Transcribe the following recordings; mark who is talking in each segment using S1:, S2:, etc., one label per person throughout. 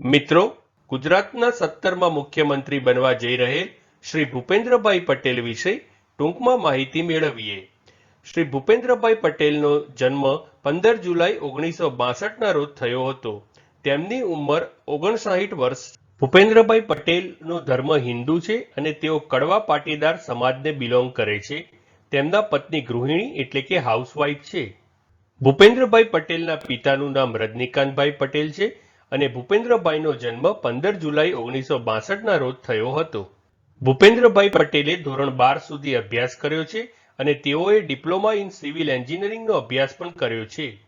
S1: મિત્રો, ગુજરાતના સત્તરમાં મુખ્યમંત્રી બનવા જઈ રહેલ શ્રી ભૂપેન્દ્રભાઈ પટેલ વિશે ટૂંકમાં માહિતી મેળવીએ. શ્રી ભૂપેન્દ્રભાઈ પટેલનો જન્મ પંદર જુલાઈ ઓગણીસો બાસઠના રોજ થયો હતો. તેમની ઉંમર ઓગણસાઠ વર્ષ. ભૂપેન્દ્રભાઈ પટેલનો ધર્મ હિન્દુ છે અને તેઓ કડવા પાટીદાર સમાજને બિલોંગ કરે છે. તેમના પત્ની ગૃહિણી એટલે કે હાઉસવાઇફ છે. ભૂપેન્દ્રભાઈ પટેલના પિતાનું નામ રજનીકાંતભાઈ પટેલ છે. અને ભૂપેન્દ્રભાઈનો જન્મ પંદર જુલાઈ ઓગણીસો બાસઠના રોજ થયો હતો. ભૂપેન્દ્રભાઈ પટેલે ધોરણ બાર સુધી અભ્યાસ કર્યો છે અને તેઓએ ડિપ્લોમા ઇન સિવિલ એન્જિનિયરિંગનો અભ્યાસ પણ કર્યો છે.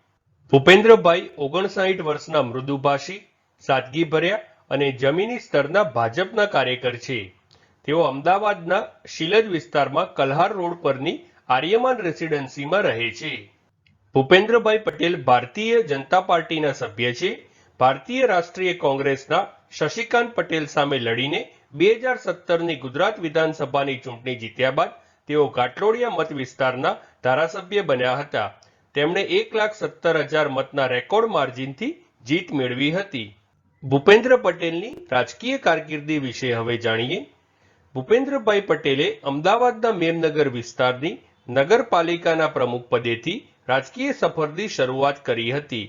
S1: ભૂપેન્દ્રભાઈ ઓગણસાઠ વર્ષના મૃદુભાષી, સાદગીભર્યા અને જમીની સ્તરના ભાજપના કાર્યકર છે. તેઓ અમદાવાદના શિલજ વિસ્તારમાં કલ્હાર રોડ પરની આર્યમાન રેસિડેન્સીમાં રહે છે. ભૂપેન્દ્રભાઈ પટેલ ભારતીય જનતા પાર્ટીના સભ્ય છે ભારતીય રાષ્ટ્રીય કોંગ્રેસના શશિકાંત પટેલ સામે લડીને બે હજાર સત્તરની ગુજરાત વિધાનસભાની ચૂંટણી જીત્યા બાદ તેઓ ઘાટલોડિયા મત વિસ્તારના ધારાસભ્ય બન્યા હતા. તેમણે એક લાખ સત્તર હજાર મતના રેકોર્ડ માર્જિનથી જીત મેળવી હતી. ભૂપેન્દ્ર પટેલની રાજકીય કારકિર્દી વિશે હવે જાણીએ. ભૂપેન્દ્રભાઈ પટેલે અમદાવાદના મેમનગર વિસ્તારની નગરપાલિકાના પ્રમુખ પદેથી રાજકીય સફરની શરૂઆત કરી હતી.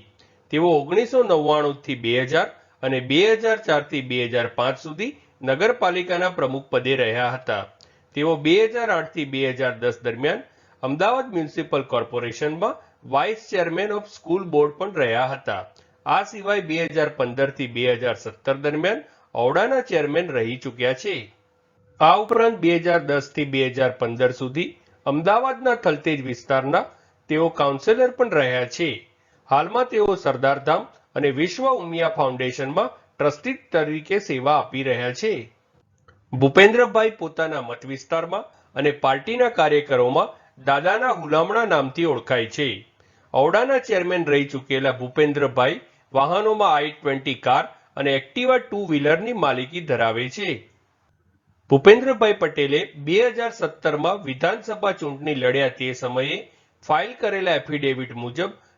S1: તેઓ ઓગણીસો નવ્વાણુંથી બે હજાર અને બે હજાર ચારથી બે હજાર પાંચ સુધી નગરપાલિકાના પ્રમુખ પદે રહ્યા હતા. તેઓ બે હજાર આઠથી બે હજાર દસ દરમિયાન Ahmedabad municipal કોર્પોરેશનમાં vice chairman of school board પણ રહ્યા હતા. આ સિવાય બે હજાર પંદરથી બે હજાર સત્તર દરમિયાન ઔડાના ચેરમેન રહી ચૂક્યા છે. આ ઉપરાંત બે હજાર દસથી બે હજાર પંદર સુધી અમદાવાદના થલતેજ વિસ્તારના તેઓ કાઉન્સિલર પણ રહ્યા છે. હાલમાં તેઓ સરદારધામ અને વિશ્વ ઉમિયા ફાઉન્ડેશનમાં ટ્રસ્ટી તરીકે સેવા આપી રહ્યા છે. ભૂપેન્દ્રભાઈ પોતાના મત વિસ્તારમાં અને પાર્ટીના કાર્યકરોમાં દાદાના હુલામણા નામથી ઓળખાય છે. ઔડાના ચેરમેન રહી ચૂકેલા ભૂપેન્દ્રભાઈ વાહનોમાં આઈ ટ્વેન્ટી કાર અને એક્ટિવા ટુ વ્હીલરની માલિકી ધરાવે છે. ભૂપેન્દ્રભાઈ પટેલે બે હજાર સત્તરમાં વિધાનસભા ચૂંટણી લડ્યા તે સમયે ફાઇલ કરેલા એફિડેવિટ મુજબ